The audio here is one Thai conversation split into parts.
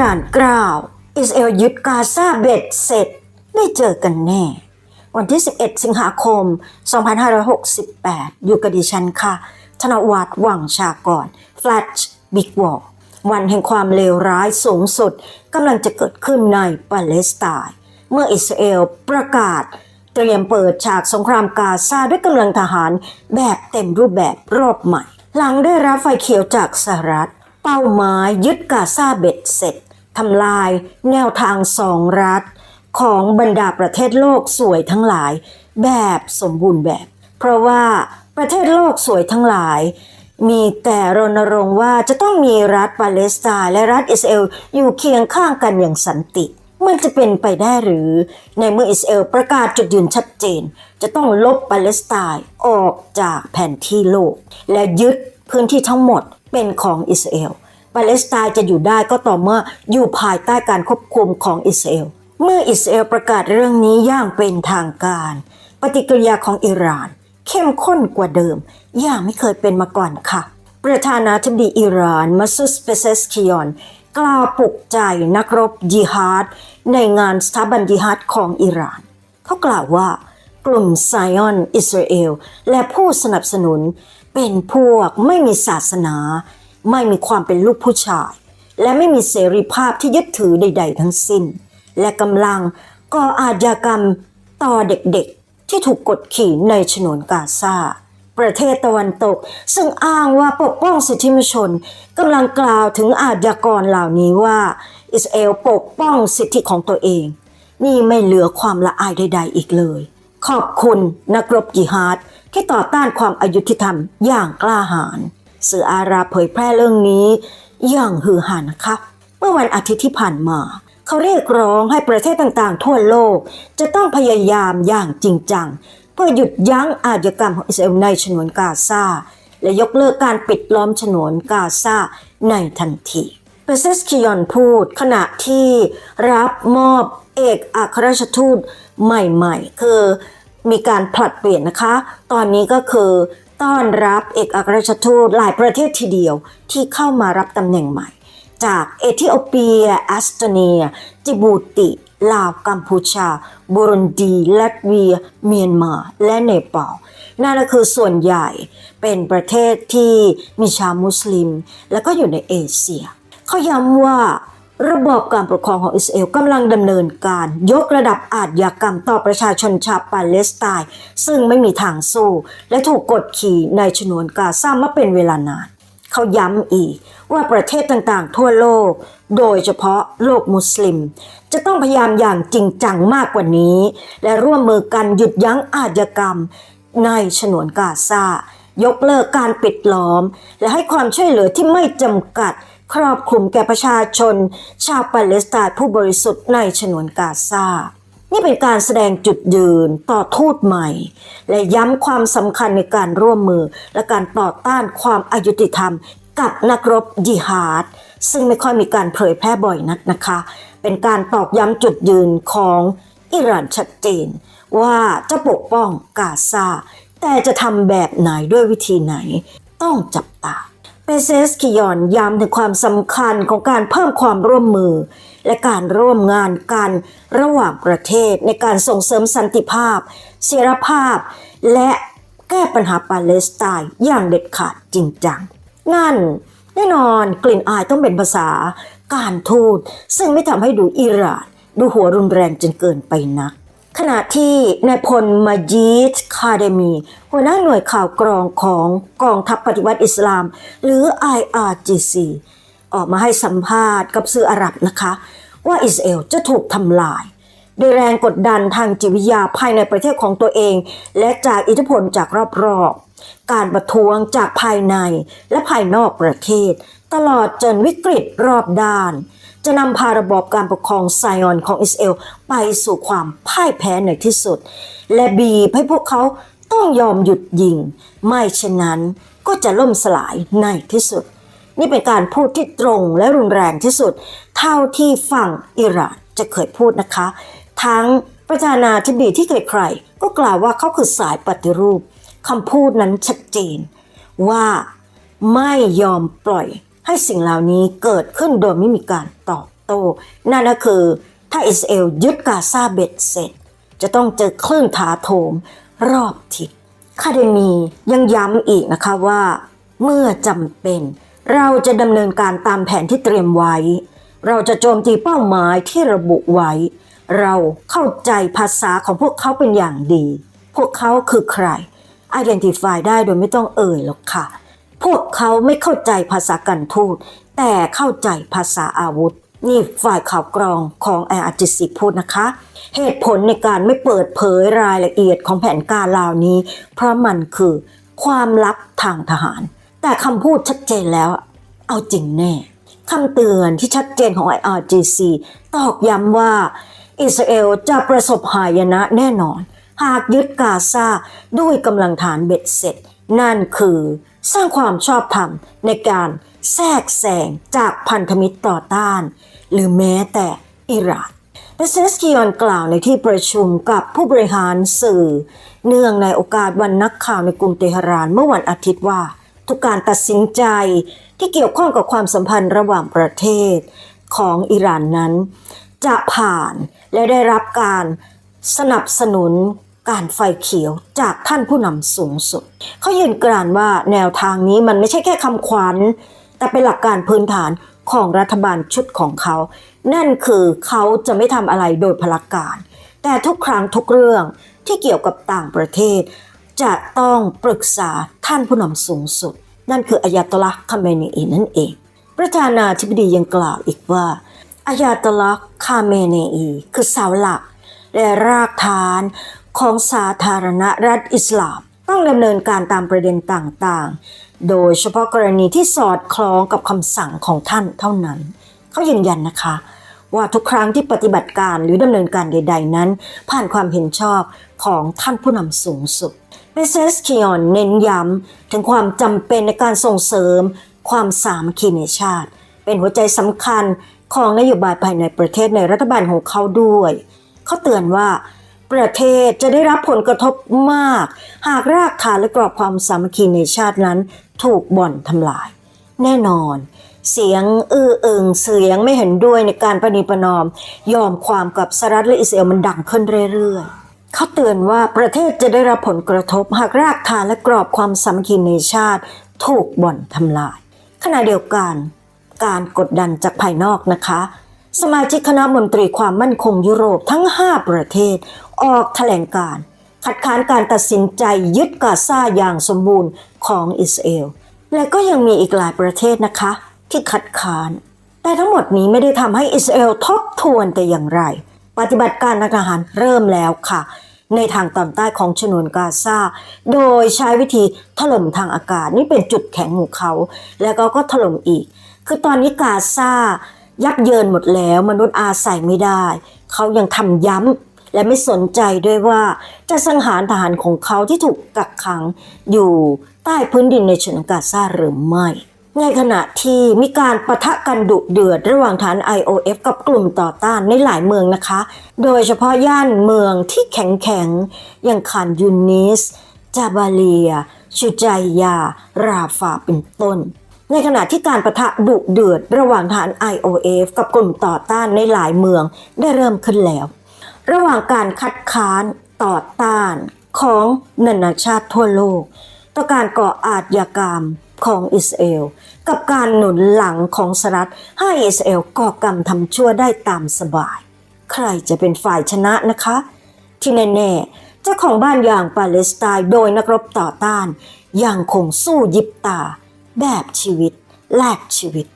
ร่านกล่าว อิสราเอลยึดกาซาเบ็ดเสร็จได้เจอกันแน่ วันที่ 11 สิงหาคม 2568 อยู่กับดิฉันค่ะ ธนวัฒน์วังชากรฟลชบิ๊กวอลวันแห่งความเลวร้ายสูงสุดกำลังจะเกิดขึ้นในปาเลสไตน์เมื่ออิสราเอลประกาศ เตรียมเปิดฉากสงครามกาซาด้วยกำลังทหารแบบเต็มรูปแบบรอบใหม่ หลังได้รับไฟเขียวจากสหรัฐ เป้าหมายยึดกาซาเบ็ดเสร็จ ทำลายแนวทางสองรัฐ ของบรรดาประเทศโลกสวยทั้งหลาย แบบสมบูรณ์แบบ เพราะว่าประเทศโลกสวยทั้งหลาย มีแต่รณรงค์ว่าจะต้องมีรัฐปาเลสไตน์และรัฐอิสราเอลอยู่เคียงข้างกันอย่างสันติมันจะเป็นไปได้หรือในเมื่ออิสราเอลประกาศจุดยืนชัดเจน จะต้องลบปาเลสไตน์ออกจากแผนที่โลก และยึดพื้นที่ทั้งหมดเป็นของอิสราเอล ปาเลสไตน์จะอยู่ได้ก็ต่อเมื่ออยู่ภายใต้การควบคุมของอิสราเอล เมื่ออิสราเอลประกาศเรื่องนี้อย่างเป็นทางการ ปฏิกิริยาของอิหร่าน เข้มข้นกว่าเดิม อย่างไม่เคยเป็นมาก่อนค่ะ ประธานาธิบดีอิหร่านมัสุสเปเซสคิยอนกล่าวปลุกใจนักรบยิฮาดในงานสถาบันยิฮาดของอิหร่าน เขากล่าวว่ากลุ่มไซออนอิสราเอล และผู้สนับสนุนเป็นพวกไม่มีศาสนา ไม่มีความเป็นลูกผู้ชาย และไม่มีเสรีภาพที่ยึดถือใด ๆ ทั้งสิ้น และกำลังก่ออาชญากรรมต่อเด็กๆ ที่ถูกกดขี่ในฉนวนกาซาประเทศตะวันตก ซึ่งอ้างว่าปกป้องสิทธิมนุษยชนกำลังกล่าวถึงอาชญากรเหล่านี้ว่า อิสราเอลปกป้องสิทธิของตัวเอง นี่ไม่เหลือความละอายใด ๆ อีกเลย ขอบคุณนักรบยิฮาดที่ต่อต้านความอายุติธรรมอย่างกล้าหาญ สื่ออาราเผยแพร่เรื่องนี้ อย่างฮือฮานะคะ เมื่อวันอาทิตย์ที่ผ่านมา เขาเรียกร้องให้ประเทศต่างๆ ทั่วโลก จะต้องพยายามอย่างจริงจัง เพื่อหยุดยั้งอาชญากรรมของอิสราเอลในฉนวนกาซาและยกเลิกการปิดล้อมฉนวนกาซาในทันทีเปเซสคิยอนพูดขณะที่รับมอบเอกอัครราชทูตใหม่ๆ คือมีการผลัดเปลี่ยนนะคะ ตอนนี้ก็คือ ต้อนรับเอกอัครราชทูตหลายประเทศทีเดียวที่เข้ามารับตำแหน่งใหม่ จากเอธิโอเปียแอสโตเนีย จิบูติ ลาว กัมพูชาบุรุนดีลัตเวีย เมียนมา และเนปาลนั่นก็คือส่วนใหญ่เป็นประเทศที่มีชาวมุสลิม และก็อยู่ในเอเชีย เขาย้ำว่า ระบอบการปกครองของอิสราเอลกำลังดำเนินการ ยกระดับอาชญากรรมต่อประชาชนชาวปาเลสไตน์ซึ่งไม่มีทางสู้ และถูกกดขี่ในฉนวนกาซามาเป็นเวลานาน เขาย้ำอีกว่าประเทศต่างๆ ทั่วโลก โดยเฉพาะโลกมุสลิม จะต้องพยายามอย่างจริงจังมากกว่านี้ และร่วมมือกันหยุดยั้งอาชญากรรม ในฉนวนกาซายกเลิกการปิดล้อม และให้ความช่วยเหลือที่ไม่จำกัด ครอบคลุมแก่ประชาชน ชาวปาเลสไตน์ผู้บริสุทธิ์ในฉนวนกาซา นี่เป็นการแสดงจุดยืนต่อทูตใหม่ และย้ำความสำคัญในการร่วมมือและการต่อต้านความอายุติธรรม กับนักรบยิฮาด ซึ่งไม่ค่อยมีการเผยแพร่บ่อยนักนะคะ เป็นการตอกย้ำจุดยืนของอิหร่านชัดเจน ว่าจะปกป้องกาซาแต่จะทำแบบไหนด้วยวิธีไหน ต้องจับตา เปเซสกิยอนย้ำถึงความสำคัญของการเพิ่มความร่วมมือ และการร่วมงานกันระหว่างประเทศในการส่งเสริมสันติภาพ เสรีภาพ และแก้ปัญหาปาเลสไตน์อย่างเด็ดขาดจริงจังนั่นแน่นอนกลิ่นอายต้องเป็นภาษาการทูตซึ่งไม่ทำให้ดูอิหร่านดูหัวรุนแรงจนเกินไปนัก ขณะที่นายพลมาจีดคาเดมี หัวหน้าหน่วยข่าวกรองของกองทัพปฏิวัติอิสลาม หรือ IRGC ออกมาให้สัมภาษณ์กับสื่ออาหรับนะคะ ว่าอิสราเอลจะถูกทำลาย โดยแรงกดดันทางจิตวิทยาภายในประเทศของตัวเอง และจากอิทธิพลจากรอบๆ การประท้วงจากภายในและภายนอกประเทศ ตลอดจนวิกฤตรอบด้าน จะนำพาระบอบการปกครองไซออนของอิสราเอลไปสู่ความพ่ายแพ้ในที่สุด และบีบให้พวกเขาต้องยอมหยุดยิง ไม่เช่นนั้นก็จะล่มสลายในที่สุด นี่เป็นการพูดที่ตรงและรุนแรงที่สุด เท่าที่ฝั่งอิหร่านจะเคยพูดนะคะ ทั้งประธานาธิบดีที่ใครๆก็กล่าวว่าเขาคือสายปฏิรูปคำพูดนั้นชัดเจน ว่าไม่ยอมปล่อย ให้สิ่งเหล่านี้เกิดขึ้นโดยไม่มีการตอบโต้ นั่นก็คือ ถ้าอิสราเอลยึดกาซาเบ็ดเสร็จ จะต้องเจอคลื่นถาโถมรอบทิศคาเดมียังย้ำอีกนะคะว่า เมื่อจำเป็น เราจะดำเนินการตามแผนที่เตรียมไว้ เราจะโจมตีเป้าหมายที่ระบุไว้ เราเข้าใจภาษาของพวกเขาเป็นอย่างดี พวกเขาคือใคร identify ได้โดยไม่ต้องเอ่ยหรอกค่ะ พวกเขาไม่เข้าใจภาษาการทูตแต่เข้าใจภาษาอาวุธ นี่ฝ่ายข่าวกรองของ IRGC พูดนะคะ เหตุผลในการไม่เปิดเผยรายละเอียดของแผนการเหล่านี้ เพราะมันคือความลับทางทหาร แต่คำพูดชัดเจนแล้ว เอาจริงแน่คำเตือนที่ชัดเจนของ IRGC ตอกย้ำว่า อิสราเอลจะประสบหายนะแน่นอน หากยึดกาซาด้วยกำลังฐานเบ็ดเสร็จ นั่นคือ สร้างความชอบธรรมในการแทรกแซงจากพันธมิตรต่อต้าน หรือแม้แต่อิหร่านเปเซสกิยอนกล่าวในที่ประชุมกับผู้บริหารสื่อ เนื่องในโอกาสวันนักข่าวในกรุงเตหะรานเมื่อวันอาทิตย์ว่า ทุกการตัดสินใจที่เกี่ยวข้องกับความสัมพันธ์ระหว่างประเทศของอิหร่านนั้น จะผ่านและได้รับการสนับสนุน การไฟเขียวจากท่านผู้นำสูงสุด เขายืนกรานว่าแนวทางนี้มันไม่ใช่แค่คำขวัญ แต่เป็นหลักการพื้นฐานของรัฐบาลชุดของเขา นั่นคือเขาจะไม่ทำอะไรโดยพลการ แต่ทุกครั้งทุกเรื่องที่เกี่ยวกับต่างประเทศ จะต้องปรึกษาท่านผู้นำสูงสุด นั่นคืออายาตอลละห์คาเมนีอีนั่นเอง ประธานาธิบดียังกล่าวอีกว่าอายาตอลละห์คาเมเนอีคือเสาหลักและรากฐาน ของสาธารณรัฐอิสลาม ต้องดำเนินการตามประเด็นต่างๆ โดยเฉพาะกรณีที่สอดคล้องกับคำสั่งของท่านเท่านั้น เขายืนยันนะคะ ว่าทุกครั้งที่ปฏิบัติการหรือดำเนินการใด ๆ นั้น ผ่านความเห็นชอบของท่านผู้นำสูงสุดเบเซสคิออนเน้นย้ำถึงความจำเป็นในการส่งเสริม ความสามัคคีในชาติ เป็นหัวใจสำคัญของนโยบายภายในประเทศในรัฐบาลของเขาด้วย เขาเตือนว่า ประเทศจะได้รับผลกระทบมาก หากรากฐานและกรอบความสามัคคีในชาตินั้น ถูกบ่อนทำลาย แน่นอน เสียงอื้ออึงเสียงไม่เห็นด้วยในการประนีประนอม ยอมความกับสหรัฐและอิสราเอลมันดังขึ้นเรื่อยๆเขาเตือนว่าประเทศจะได้รับผลกระทบ หากรากฐานและกรอบความสามัคคีในชาติ ถูกบ่อนทำลาย ขณะเดียวกัน การกดดันจากภายนอกนะคะสมาชิกคณะมนตรีความมั่นคงยุโรปทั้ง 5 ประเทศ ออกแถลงการณ์คัดค้านการตัดสินใจยึดกาซาอย่างสมบูรณ์ของอิสราเอล และก็ยังมีอีกหลายประเทศนะคะ ที่คัดค้าน แต่ทั้งหมดนี้ไม่ได้ทำให้อิสราเอลทบทวนแต่อย่างไร ปฏิบัติการทหารเริ่มแล้วค่ะ ในทางตอนใต้ของฉนวนกาซาโดยใช้วิธีถล่มทางอากาศนี่เป็นจุดแข็งของเขา แล้วก็ก็ถล่มอีก คือตอนนี้กาซายับเยินหมดแล้วมนุษย์อาศัยไม่ได้ เขายังทำย้ำ และไม่สนใจด้วยว่าจะสังหารทหารของเขาที่ถูกกักขังอยู่ใต้พื้นดินในฉนวนกาซาหรือไม่ ในขณะที่มีการประทะกันดุเดือดระหว่างฐาน IOF กับกลุ่มต่อต้านในหลายเมืองนะคะ โดยเฉพาะย่านเมืองที่แข็งแข็งอย่างคานยูนิส จาบาเลีย ชูจายา ราฟาเป็นต้นในขณะที่การประทะดุเดือดระหว่างฐาน IOF กับกลุ่มต่อต้านในหลายเมืองได้เริ่มขึ้นแล้ว ระหว่างการคัดค้านต่อต้านของนานาชาติทั่วโลก ต่อการก่ออาชญากรรมของอิสราเอล กับการหนุนหลังของสหรัฐให้อิสราเอลก่อกรรมทำชั่วได้ตามสบาย ใครจะเป็นฝ่ายชนะนะคะ ที่แน่ๆเจ้าของบ้านอย่างปาเลสไตน์โดยนักรบต่อต้าน ยังคงสู้ยิบตา แบบชีวิตแลกชีวิต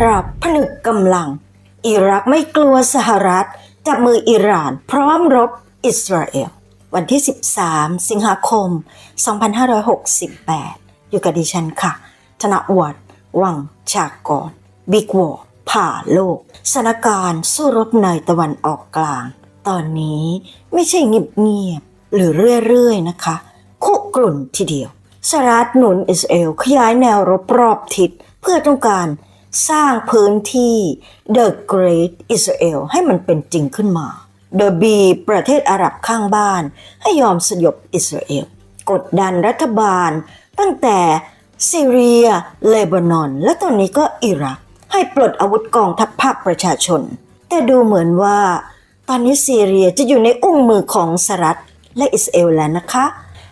อาหรับผนึกกำลัง อิรักไม่กลัวสหรัฐ จับมืออิหร่าน พร้อมรบอิสราเอล วันที่ 13 สิงหาคม 2568 อยู่กับดิฉันค่ะ ธนวัฒน์วังชากร บิ๊กวอผ่าโลกสถานการณ์สู้รบในตะวันออกกลาง ตอนนี้ไม่ใช่เงียบๆหรือเรื่อยๆนะคะ คุกรุ่นทีเดียวสหรัฐหนุนอิสราเอลขยายแนวรบรอบทิศเพื่อต้องการ สร้างพื้นที่ The Great Israel ให้มันเป็นจริงขึ้นมาโดยบีบประเทศอาหรับข้างบ้าน ให้ยอมสยบอิสราเอล กดดันรัฐบาล ตั้งแต่ซีเรีย เลบานอน และตอนนี้ก็อิรัก ให้ปลดอาวุธกองทัพภาคประชาชน แต่ดูเหมือนว่า ตอนนี้ซีเรียจะอยู่ในอุ้งมือของสหรัฐและอิสราเอลแล้วนะคะ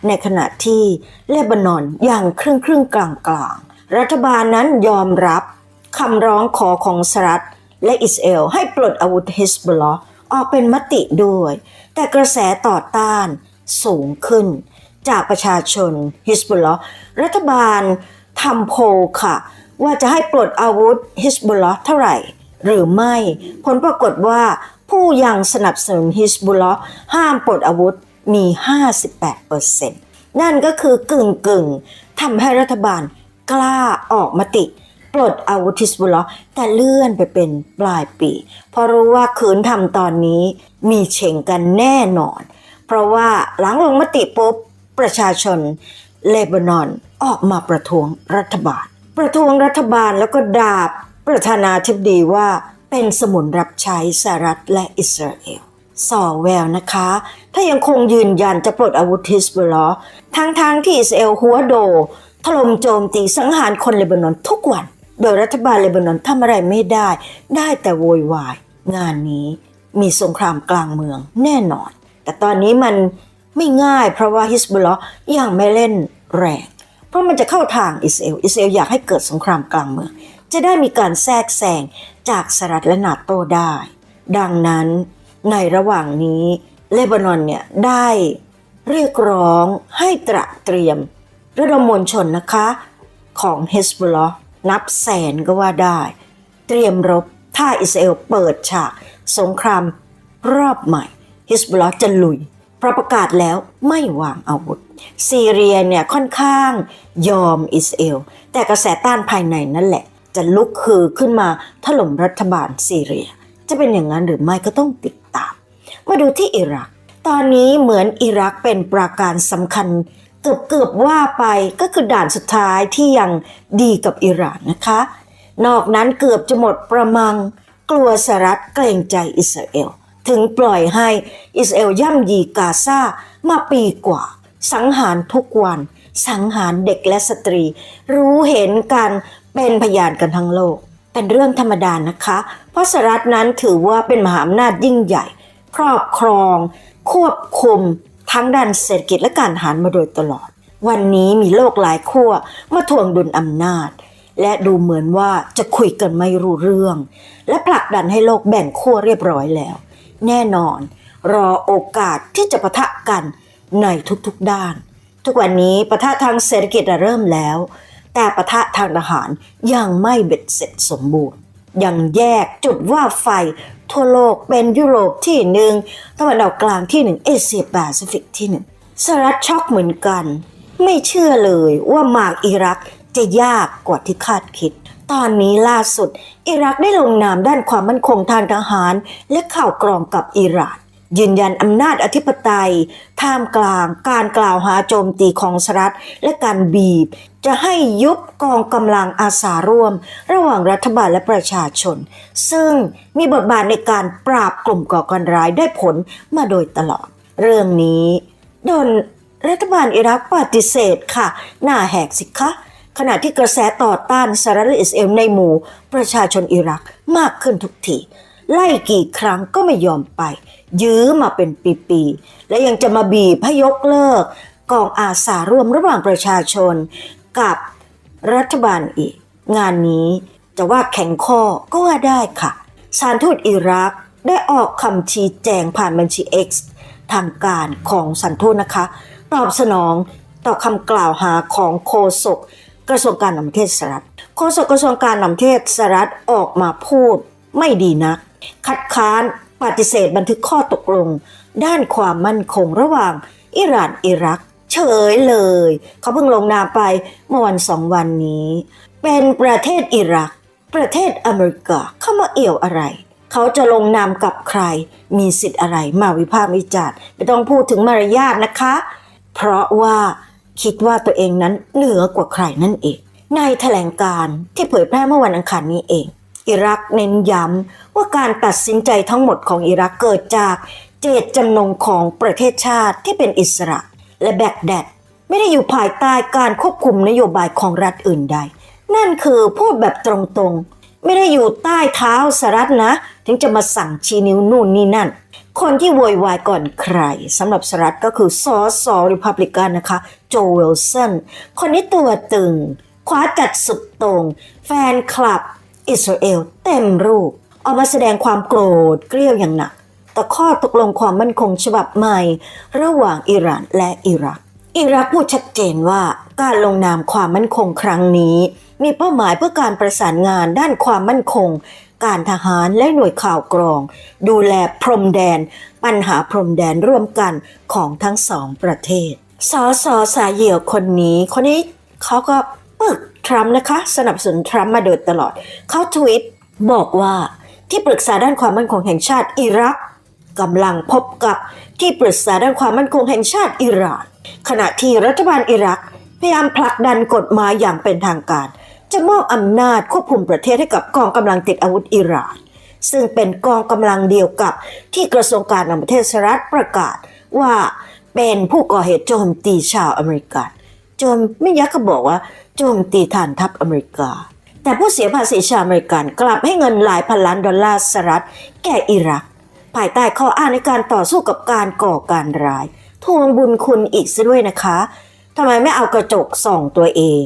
ในขณะที่เลบานอนอย่างครึ่งครึ่งกลางกลางรัฐบาลนั้นยอมรับ คำร้องขอของสหรัฐและอิสราเอลให้ปลดอาวุธฮิสบุลลอห์ออกเป็นมติด้วย แต่กระแสต่อต้านสูงขึ้น จากประชาชนฮิสบุลลอห์รัฐบาลทำโพลค่ะ ว่าจะให้ปลดอาวุธฮิสบุลลอห์เท่าไหร่ หรือไม่ ผลปรากฏว่าผู้ยังสนับสนุนฮิสบุลลอห์ห้ามปลดอาวุธมี 58%นั่นก็คือกึ่งกึ่งทำให้รัฐบาลกล้าออกมติ ปลดอาวุธิสบุลลอห์แต่เลื่อนไปเป็นปลายปี เพราะรู้ว่าคืนทำตอนนี้มีเฉ่งกันแน่นอน เพราะว่าหลังลงมติปุ๊บประชาชนเลบานอนออกมาประท้วงรัฐบาล ประท้วงรัฐบาลแล้วก็ดาบประธานาธิบดีว่าเป็นสมุนรับใช้สหรัฐและอิสราเอลส่อแววนะคะ ถ้ายังคงยืนยันจะปลดอาวุธฮิสบุลล์ทั้งๆทที่อิสราเอลหัวโดถล่มโจมตีสังหารคนเลบานอนทุกวัน โดยรัฐบาลเลบานอนทำอะไรไม่ได้ ได้แต่โวยวาย งานนี้มีสงครามกลางเมืองแน่นอน แต่ตอนนี้มันไม่ง่ายเพราะว่าฮิสบุลลอยังไม่เล่นแรง เพราะมันจะเข้าทางอิสราเอลอิสราเอลอยากให้เกิดสงครามกลางเมือง จะได้มีการแทรกแซงจากสหรัฐและนาโตได้ ดังนั้นในระหว่างนี้เลบานอนเนี่ยได้เรียกร้องให้ตระเตรียมระดมมวลชนนะคะของเฮสบุลลอ นับแสนก็ว่าได้ เตรียมรบถ้าอิสราเอลเปิดฉากสงครามรอบใหม่ฮิสบุลลอจะลุยพระประกาศแล้วไม่วางอาวุธ ซีเรียเนี่ยค่อนข้างยอมอิสราเอล แต่กระแสต้านภายในนั่นแหละ จะลุกคือขึ้นมาถล่มรัฐบาลซีเรีย จะเป็นอย่างนั้นหรือไม่ก็ต้องติดตาม มาดูที่อิรัก ตอนนี้เหมือนอิรักเป็นปราการสำคัญ เกือบเกือบว่าไปก็คือด่านสุดท้ายที่ยังดีกับอิหร่านนะคะ นอกนั้นเกือบจะหมดประมังกลัวสหรัฐเกรงใจอิสราเอล ถึงปล่อยให้อิสราเอลย่ำยีกาซามาปีกว่า สังหารทุกวัน สังหารเด็กและสตรี รู้เห็นกันเป็นพยานกันทั้งโลก เป็นเรื่องธรรมดานะคะ เพราะสหรัฐนั้นถือว่าเป็นมหาอำนาจยิ่งใหญ่ ครอบครอง ควบคุม ทั้งด้านเศรษฐกิจและการทหารมาโดยตลอด วันนี้มีโลกหลายขั้วมาทวงดุลอำนาจ และดูเหมือนว่าจะคุยกันไม่รู้เรื่อง และผลักดันให้โลกแบ่งขั้วเรียบร้อยแล้ว แน่นอน รอโอกาสที่จะปะทะกันในทุกๆด้าน ทุกวันนี้ปะทะทางเศรษฐกิจเริ่มแล้ว แต่ปะทะทางทหารยังไม่เบ็ดเสร็จสมบูรณ์ ยังแยกจุดว่าไฟ ทั่วโลกเป็นยุโรปที่หนึ่งตะวันออกกลางที่หนึ่งเอเชียแปซิฟิกที่หนึ่งสหรัฐช็อกเหมือนกัน ไม่เชื่อเลยว่าหมากอิรักจะยากกว่าที่คาดคิด ตอนนี้ล่าสุด อิรักได้ลงนามด้านความมั่นคงทางทหาร และข่าวกรองกับอิหร่าน ยืนยันอำนาจอธิปไตย ท่ามกลางการกล่าวหาโจมตีของสหรัฐและการบีบ จะให้ยุบกองกำลังอาสาร่วม ระหว่างรัฐบาลและประชาชน ซึ่งมีบทบาทในการปราบกลุ่มก่อการร้ายได้ผลมาโดยตลอด เรื่องนี้โดนรัฐบาลอิรักปฏิเสธค่ะ หน้าแหกสิคะขณะที่กระแสต่อต้านสหรัฐอิสราเอลในหมู่ประชาชนอิรักมากขึ้นทุกที ไล่กี่ครั้งก็ไม่ยอมไป ยื้อมาเป็นปีๆ และยังจะมาบีบให้ยกเลิก กองอาสาร่วมระหว่างประชาชน กับรัฐบาลอีก งานนี้จะว่าแข็งข้อก็ว่าได้ค่ะ สารทูตอิรักได้ออกคำชี้แจงผ่านบัญชี X ทางการของสถารทูตนะคะ ตอบสนองต่อคำกล่าวหาของโฆษกกระทรวงการต่างประเทศสหรัฐโฆษกกระทรวงการต่างประเทศสหรัฐออกมาพูดไม่ดีนัก คัดค้านปฏิเสธบันทึกข้อตกลง ด้านความมั่นคงระหว่างอิหร่านอิรัก เฉยเลย เขาเพิ่งลงนามไปเมื่อวันสองวันนี้ เป็นประเทศอิรัก ประเทศอเมริกาเข้ามาเอี่ยวอะไร เขาจะลงนามกับใคร มีสิทธิ์อะไรมาวิพากษ์วิจารณ์ไม่ต้องพูดถึงมารยาทนะคะ เพราะว่าคิดว่าตัวเองนั้นเหนือกว่าใครนั่นเองในแถลงการที่เผยแพร่เมื่อวันอังคารนี้เอง อิรักเน้นย้ำว่าการตัดสินใจทั้งหมดของอิรักเกิดจากเจตจำนงของประเทศชาติที่เป็นอิสระ และแบกแดดไม่ได้อยู่ภายใต้การควบคุมนโยบายของรัฐอื่นใด นั่นคือพูดแบบตรงๆ ไม่ได้อยู่ใต้เท้าสหรัฐนะ ถึงจะมาสั่งชี้นิ้วนู่นนี่นั่น คนที่โวยวายก่อนใครสำหรับสหรัฐก็คือสอสอริพับลิกันนะคะโจเวลสันคนนี้ตัวตึงคว้าจัดสุดตรง แฟนคลับ อิสราเอลเต็มรูป ออกมาแสดงความโกรธเกรี้ยวอย่างหนักต่อข้อตกลงความมั่นคงฉบับใหม่ ระหว่างอิหร่านและอิรัก อิรักพูดชัดเจนว่าการลงนามความมั่นคงครั้งนี้ มีเป้าหมายเพื่อการประสานงานด้านความมั่นคง การทหารและหน่วยข่าวกรอง ดูแลพรมแดน ปัญหาพรมแดนร่วมกันของทั้งสองประเทศสอสอสายเหี่ยวคนนี้ คนนี้เขาก็ปึก ทรัมป์นะคะ สนับสนุนทรัมป์มาโดยตลอด เขาทวิตบอกว่าที่ปรึกษาด้านความมั่นคงแห่งชาติอิรักกำลังพบกับที่ปรึกษาด้านความมั่นคงแห่งชาติอิหร่าน ขณะที่รัฐบาลอิรักพยายามผลักดันกฎหมายอย่างเป็นทางการ จะมอบอำนาจควบคุมประเทศให้กับกองกำลังติดอาวุธอิหร่าน ซึ่งเป็นกองกำลังเดียวกับที่กระทรวงการต่างประเทศสหรัฐประกาศว่าเป็นผู้ก่อเหตุโจมตีชาวอเมริกันโจมไม่ยักก็บอกว่า โจมตีฐานทัพอเมริกา แต่ผู้เสียภาษีชาวอเมริกันกลับให้เงินหลายพันล้านดอลลาร์สหรัฐแก่อิรัก ภายใต้ข้ออ้างในการต่อสู้กับการก่อการร้ายทวงบุญคุณอีกซะด้วยนะคะทำไมไม่เอากระจกส่องตัวเอง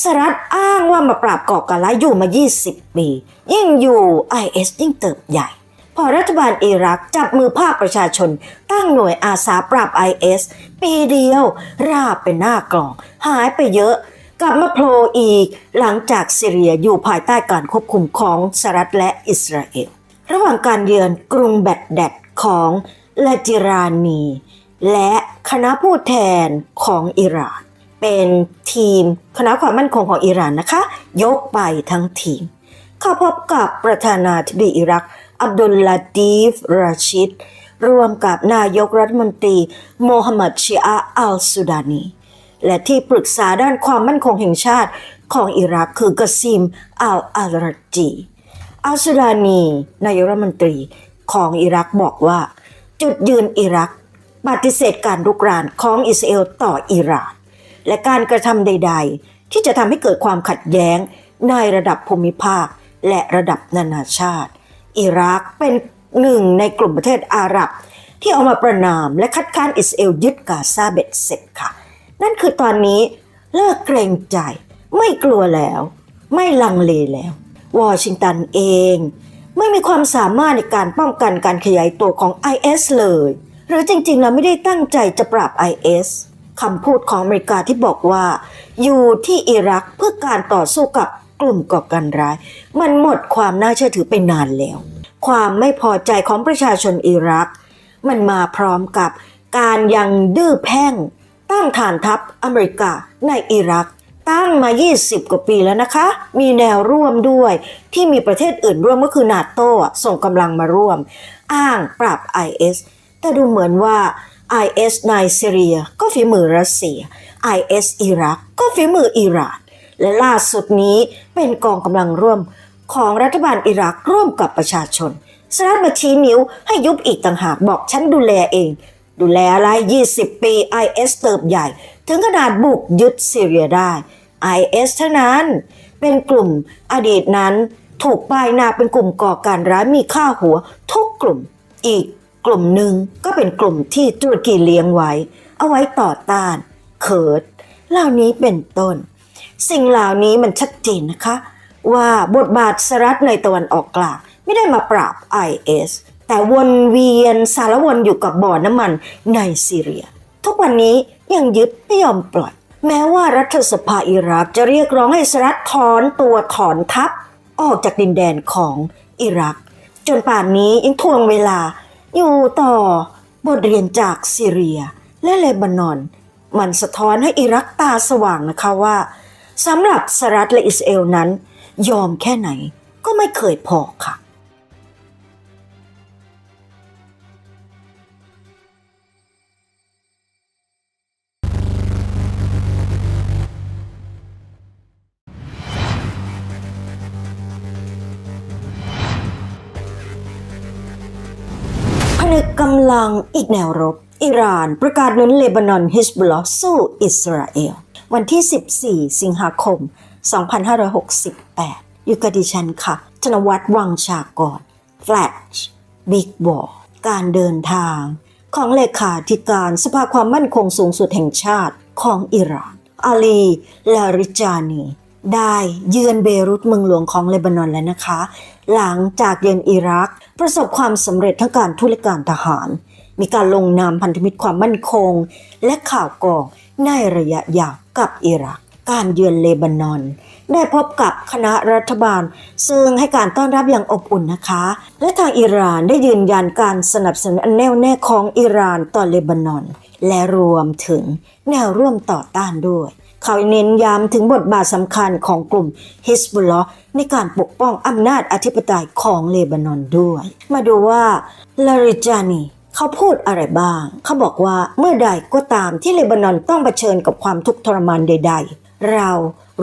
สหรัฐอ้างว่ามาปราบก่อการร้ายอยู่มา 20 ปี ยิ่งอยู่ IS ยิ่งเติบใหญ่ พอรัฐบาลอิรักจับมือภาคประชาชน ตั้งหน่วยอาสาปราบ IS ปีเดียว ราบเป็นหน้ากลอง หายไปเยอะ กลับมาโผล่อีกหลังจากซีเรียอยู่ภายใต้การควบคุมของสหรัฐและอิสราเอล ระหว่างการเยือนกรุงแบดแดดของลาจิรานี และคณะผู้แทนของอิหร่าน เป็นทีมคณะความมั่นคงของอิหร่านนะคะ ยกไปทั้งทีม เข้าพบกับประธานาธิบดีอิรัก อับดุลลาดีฟราชิดร่วมกับนายกรัฐมนตรีโมฮัมหมัดชีอาอัลสุดานี และที่ปรึกษาด้านความมั่นคงแห่งชาติของอิรักคือกซิมอัลอาราจีอัลสุดานีนายรัฐมนตรีของอิรักบอกว่า จุดยืนอิรักปฏิเสธการรุกรานของอิสราเอลต่ออิหร่าน และการกระทำใด ๆ ที่จะทำให้เกิดความขัดแย้งในระดับภูมิภาคและระดับนานาชาติ อิรักเป็นหนึ่งในกลุ่มประเทศอาหรับ ที่ออกมาประนามและคัดค้านอิสราเอลยึดกาซาเบ็ดเสร็จค่ะ นั่นคือตอนนี้เลิกเกรงใจ ไม่กลัวแล้ว ไม่ลังเลแล้ว วอชิงตันเอง ไม่มีความสามารถในการป้องกันการขยายตัวของ IS เลย หรือจริงๆแล้วไม่ได้ตั้งใจจะปราบ IS คำพูดของอเมริกาที่บอกว่า อยู่ที่อิรักเพื่อการต่อสู้กับกลุ่มก่อการร้าย มันหมดความน่าเชื่อถือไปนานแล้ว ความไม่พอใจของประชาชนอิรัก มันมาพร้อมกับการยังดื้อแพ่ง ตั้งฐานทัพอเมริกาในอิรัก ตั้งมา 20 กว่าปีแล้วนะคะ มีแนวร่วมด้วยที่มีประเทศอื่นร่วมก็คือนาโต้ส่งกำลังมาร่วม อ้างปราบ IS แต่ดูเหมือนว่า IS ในซีเรียก็ฝีมือรัสเซีย IS อิรักก็ฝีมืออิหร่าน และล่าสุดนี้เป็นกองกำลังร่วมของรัฐบาลอิรักร่วมกับประชาชนสหรัฐมาชี้นิ้วให้ยุบอีกต่างหากบอกฉันดูแลเอง ดูแลอะไร 20 ปี IS เติบใหญ่ ถึงขนาดบุกยึดซีเรียได้ IS เท่านั้นเป็นกลุ่มอดีตนั้นถูกป้ายหน้าเป็นกลุ่มก่อการร้ายมีค่าหัวทุกกลุ่มอีกกลุ่มหนึ่งก็เป็นกลุ่มที่ตุรกีเลี้ยงไว้ เอาไว้ต่อต้านเคิดเหล่านี้เป็นต้น สิ่งเหล่านี้มันชัดเจนนะคะ ว่าบทบาทสหรัฐในตะวันออกกลางไม่ได้มาปราบ IS แต่วนเวียนสารวนอยู่กับบ่อน้ำมันในซีเรีย ทุกวันนี้ยังยึดไม่ยอมปล่อย แม้ว่ารัฐสภาอิรักจะเรียกร้องให้สหรัฐถอนตัวถอนทัพ ออกจากดินแดนของอิรัก จนป่านนี้ยังทวงเวลา อยู่ต่อบทเรียนจากซีเรียและเลบานอน มันสะท้อนให้อิรักตาสว่างนะคะว่าสำหรับสหรัฐและอิสราเอลนั้น ยอมแค่ไหนก็ไม่เคยพอค่ะ กำลังอีกแนวรบ อิหร่านประกาศนุนเลบานอนฮิสบุลลอห์สู้อิสราเอล วันที่ 14 สิงหาคม 2568 อยู่กับดิฉันค่ะ ธนวัฒน์วังชากร Flash Big War การเดินทางของเลขาธิการสภาความมั่นคงสูงสุดแห่งชาติของอิหร่าน อาลี ลาริจานี ได้เยือนเบรุตเมืองหลวงของเลบานอนแล้วนะคะ หลังจากเยือนอิรัก ประสบความสำเร็จทั้งการทุรการทหาร มีการลงนามพันธมิตรความมั่นคง และข่าวกรองในระยะยาวกับอิรัก การเยือนเลบานอน ได้พบกับคณะรัฐบาล ซึ่งให้การต้อนรับอย่างอบอุ่นนะคะ และทางอิหร่านได้ยืนยันการสนับสนุนอันแน่วแน่ของอิหร่านต่อเลบานอน และรวมถึงแนวร่วมต่อต้านด้วย เขาเน้นย้ำถึงบทบาทสำคัญของกลุ่มฮิสบุลลอห์ในการปกป้องอำนาจอธิปไตยของเลบานอนด้วย มาดูว่าลาริจานีเขาพูดอะไรบ้าง เขาบอกว่าเมื่อใดก็ตามที่เลบานอนต้องเผชิญกับความทุกข์ทรมานใด ๆ เรา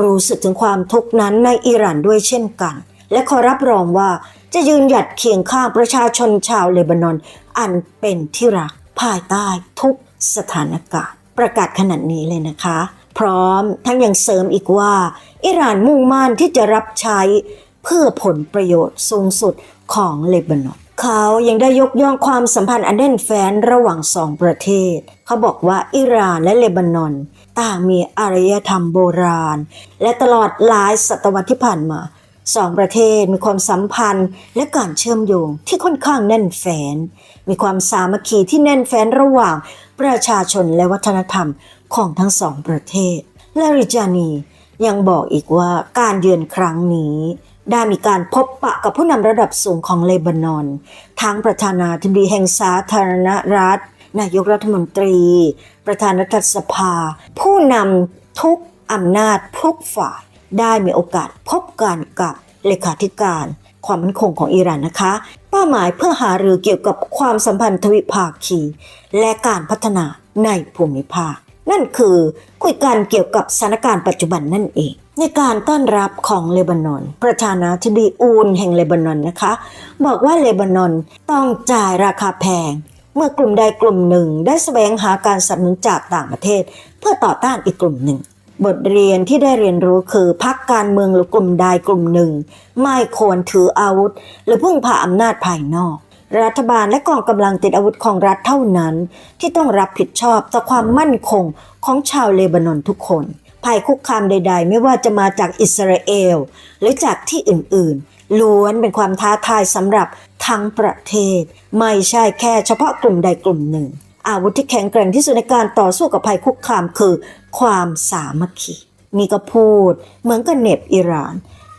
รู้สึกถึงความทุกข์นั้นในอิหร่านด้วยเช่นกัน และขอรับรองว่าจะยืนหยัดเคียงข้างประชาชนชาวเลบานอน อันเป็นที่รักภายใต้ทุกสถานการณ์ ประกาศขนาดนี้เลยนะคะ พร้อมทั้งยังเสริมอีกว่า อิหร่านมุ่งมั่นที่จะรับใช้เพื่อผลประโยชน์สูงสุดของเลบานอนเขายังได้ยกย่องความสัมพันธ์อันแน่นแฟ้นระหว่างสองประเทศ เขาบอกว่าอิหร่านและเลบานอนต่างมีอารยธรรมโบราณ และตลอดหลายศตวรรษที่ผ่านมาสองประเทศมีความสัมพันธ์และการเชื่อมโยงที่ค่อนข้างแน่นแฟ้นมีความสามัคคีที่แน่นแฟ้นระหว่างประชาชนและวัฒนธรรม ของทั้งสองประเทศ และริจานียังบอกอีกว่าการเยือนครั้งนี้ ได้มีการพบปะกับผู้นำระดับสูงของเลบานอน ทั้งประธานาธิบดีแห่งสาธารณรัฐ นายกรัฐมนตรี ประธานรัฐสภา ผู้นำทุกอำนาจทุกฝ่ายได้มีโอกาสพบกันกับเลขาธิการความมั่นคงของอิหร่านนะคะ เป้าหมายเพื่อหารือเกี่ยวกับความสัมพันธ์ทวิภาคี และการพัฒนาในภูมิภาค นั่นคือคุยกันเกี่ยวกับสถานการณ์ปัจจุบันนั่นเอง ในการต้อนรับของเลบานอน ประธานาธิบดีอูนแห่งเลบานอนนะคะ บอกว่าเลบานอนต้องจ่ายราคาแพง เมื่อกลุ่มใดกลุ่มหนึ่งได้แสวงหาการสนับสนุนจากต่างประเทศ เพื่อต่อต้านอีกกลุ่มหนึ่งบทเรียนที่ได้เรียนรู้คือพักการเมืองหรือกลุ่มใดกลุ่มหนึ่ง ไม่ควรถืออาวุธ หรือพึ่งพาอำนาจภายนอก รัฐบาลและกองกำลังติดอาวุธของรัฐเท่านั้น ที่ต้องรับผิดชอบต่อความมั่นคงของชาวเลบานอนทุกคนภัยคุกคามใด ๆ ไม่ว่าจะมาจากอิสราเอล หรือจากที่อื่นๆ ล้วนเป็นความท้าทายสำหรับทั้งประเทศ ไม่ใช่แค่เฉพาะกลุ่มใดกลุ่มหนึ่ง อาวุธที่แข็งแกร่งที่สุดในการต่อสู้กับภัยคุกคามคือ ความสามัคคีนี่ก็พูดเหมือนกับเหน็บอิหร่าน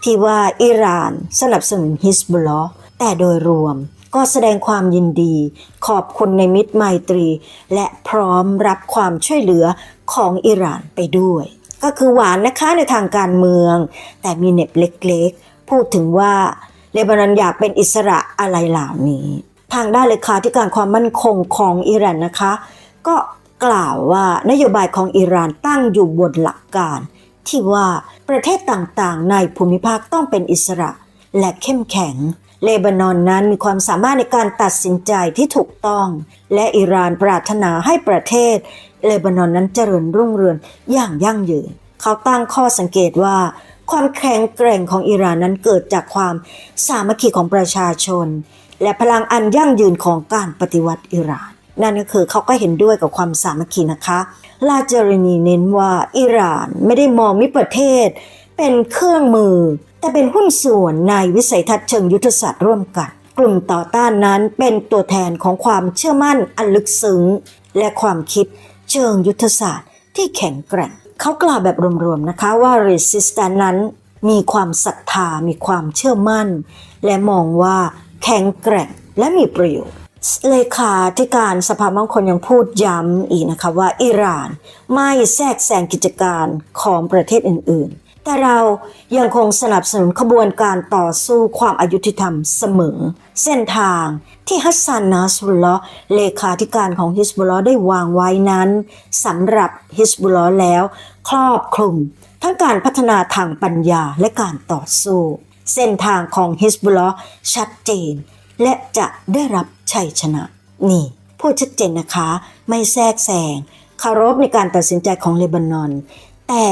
ที่ว่าอิหร่านสนับสนุนฮิสบุลลอห์แต่โดยรวม ก็แสดงความยินดี ขอบคุณในมิตรไมตรี และพร้อมรับความช่วยเหลือของอิหร่านไปด้วย ก็คือหวานนะคะในทางการเมือง แต่มีเน็บเล็กๆ พูดถึงว่าเลบานอนอยากเป็นอิสระอะไรเหล่านี้ ทางด้านเลขาธิการความมั่นคงของอิหร่านนะคะ ก็กล่าวว่านโยบายของอิหร่านตั้งอยู่บนหลักการ ที่ว่าประเทศต่างๆ ในภูมิภาคต้องเป็นอิสระและเข้มแข็ง เลบานอนนั้นมีความสามารถในการตัดสินใจที่ถูกต้อง และอิหร่านปรารถนาให้ประเทศ เลบานอนนั้นเจริญรุ่งเรืองอย่างยั่งยืน เขาตั้งข้อสังเกตว่า ความแข็งแกร่งของอิหร่านนั้นเกิดจากความสามัคคีของประชาชน และพลังอันยั่งยืนของการปฏิวัติอิหร่าน นั่นก็คือเขาก็เห็นด้วยกับความสามัคคีนะคะ ลาเจรินีเน้นว่าอิหร่านไม่ได้มองมิประเทศ เป็นเครื่องมือ แต่เป็นหุ้นส่วนในวิสัยทัศน์เชิงยุทธศาสตร์ร่วมกัน กลุ่มต่อต้านนั้นเป็นตัวแทนของความเชื่อมั่นอันลึกซึ้ง และความคิดเชิงยุทธศาสตร์ที่แข็งแกร่ง เขากล่าวแบบรวมๆนะคะว่า resistance นั้นมีความศรัทธา มีความเชื่อมั่น และมองว่าแข็งแกร่งและมีประโยชน์เลขาธิการสภามังคงยังพูดย้ำอีกนะคะว่าอิหร่านไม่แทรกแซงกิจการของประเทศอื่นๆ แต่เรายังคงสนับสนุนขบวนการต่อสู้ความอายุติธรรมเสมอ เส้นทางที่ฮัสซันนัสรุลลอฮ์เลขาธิการของฮิสบุลลอฮ์ได้วางไว้นั้นสำหรับฮิสบุลลอฮ์แล้ว ครอบคลุม ทั้งการพัฒนาทางปัญญาและการต่อสู้ เส้นทางของฮิสบุลลอฮ์ชัดเจน และจะได้รับชัยชนะ นี่พูดชัดเจนนะคะ ไม่แทรกแซงคารพในการตัดสินใจของเลบานอน แต่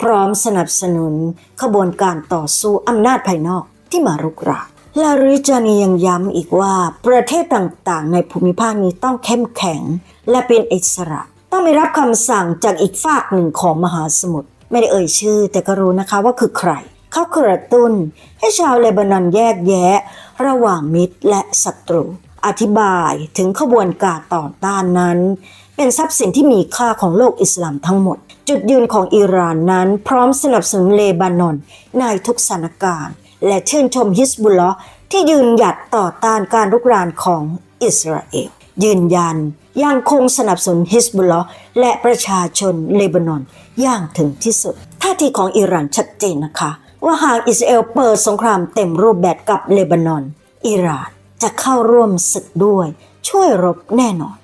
พร้อมสนับสนุนขบวนการต่อสู้อำนาจภายนอกที่มารุกรานลาริจานียังย้ำอีกว่าประเทศต่างๆ ในภูมิภาคนี้ต้องเข้มแข็ง และเป็นอิสระ ต้องไม่รับคำสั่งจากอีกฝากหนึ่งของมหาสมุทรไม่ได้เอ่ยชื่อ แต่ก็รู้นะคะว่าคือใคร เขากระตุ้น ให้ชาวเลบานอนแยกแยะ ระหว่างมิตรและศัตรู อธิบายถึงขบวนการต่อต้านนั้น เป็นทรัพย์สินที่มีค่าของโลกอิสลามทั้งหมด จุดยืนของอิหร่านนั้นพร้อมสนับสนุนเลบานอนในทุกสถานการณ์ และชื่นชมฮิสบุลลอห์ที่ยืนหยัดต่อต้านการรุกรานของอิสราเอลยืนยันยังคงสนับสนุนฮิสบุลลอห์และประชาชนเลบานอนอย่างถึงที่สุดท่าทีของอิหร่านชัดเจนนะคะว่าหากอิสราเอลเปิดสงครามเต็มรูปแบบกับเลบานอน อิหร่านจะเข้าร่วมศึกด้วย ช่วยรบแน่นอน